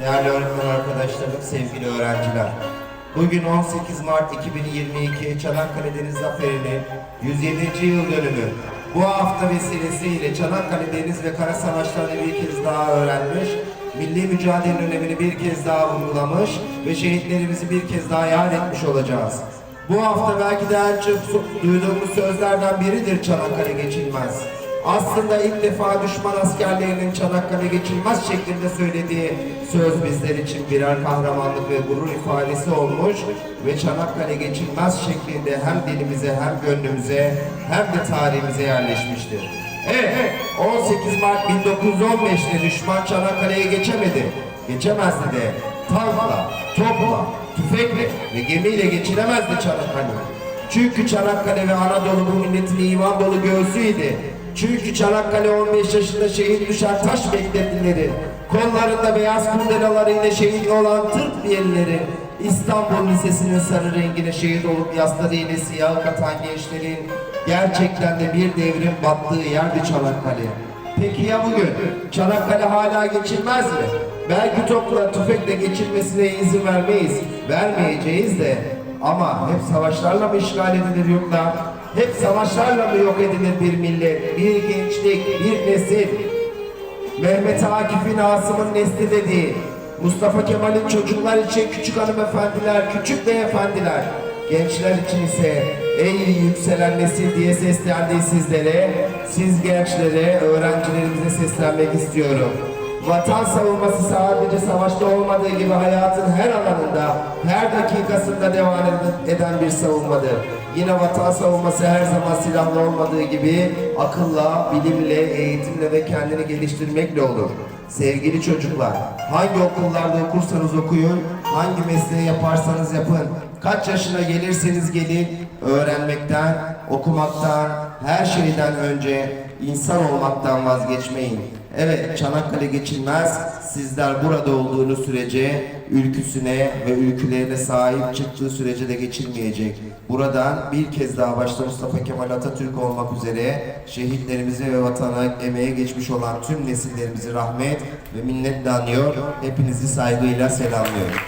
Değerli öğretmen arkadaşlarım, sevgili öğrenciler. Bugün 18 Mart 2022 Çanakkale Deniz Zaferi'nin 107. yıl dönümü. Bu hafta vesilesiyle Çanakkale Deniz ve Kara Savaşlarını bir kez daha öğrenmiş, milli mücadelenin önemini bir kez daha vurgulamış ve şehitlerimizi bir kez daha yad etmiş olacağız. Bu hafta belki de en çok duyduğumuz sözlerden biridir Çanakkale geçilmez. Aslında ilk defa düşman askerlerinin Çanakkale geçilmez şeklinde söylediği söz bizler için birer kahramanlık ve gurur ifadesi olmuş ve Çanakkale geçilmez şeklinde hem dilimize hem gönlümüze hem de tarihimize yerleşmiştir. Evet, 18 Mart 1915'te düşman Çanakkale'ye geçemedi. Geçemezdi de tankla, topla, tüfekle ve gemiyle geçilemezdi Çanakkale. Çünkü Çanakkale ve Anadolu bu milletin iman dolu göğsüydü. Çünkü Çanakkale 15 yaşında şehit düşen taş bekledileri, kollarında beyaz kundelalarıyla şehit olan Türk biyerleri, İstanbul Lisesi'nin sarı rengine şehit olup yaslarıyla siyah katan gençlerin gerçekten de bir devrin battığı yerdi Çanakkale. Peki ya bugün? Çanakkale hala geçilmez mi? Belki topla tüfekle geçilmesine izin vermeyiz, vermeyeceğiz de ama hep savaşlarla mı işgal edilir yurtlar? Hep savaşlarla mı yok edilir bir millet, bir gençlik, bir nesil? Mehmet Akif'in Asım'ın nesli dediği, Mustafa Kemal'in çocuklar için küçük hanımefendiler, küçük beyefendiler, gençler için ise ey yükselen nesil diye seslendi sizlere, siz gençlere, öğrencilerimize seslenmek istiyorum. Vatan savunması sadece savaşta olmadığı gibi hayatın her alanında, her dakikasında devam eden bir savunmadır. Yine vatan savunması her zaman silahla olmadığı gibi akılla, bilimle, eğitimle ve kendini geliştirmekle olur. Sevgili çocuklar, hangi okullarda okursanız okuyun, hangi mesleği yaparsanız yapın, kaç yaşına gelirseniz gelin, öğrenmekten, okumaktan, her şeyden önce insan olmaktan vazgeçmeyin. Evet, Çanakkale geçilmez. Sizler burada olduğunuz sürece ülküsüne ve ülkülerine sahip çıktığı sürece de geçilmeyecek. Buradan bir kez daha başta Mustafa Kemal Atatürk olmak üzere şehitlerimize ve vatana emeğe geçmiş olan tüm nesillerimizi rahmet ve minnetle anıyor. Hepinizi saygıyla selamlıyorum.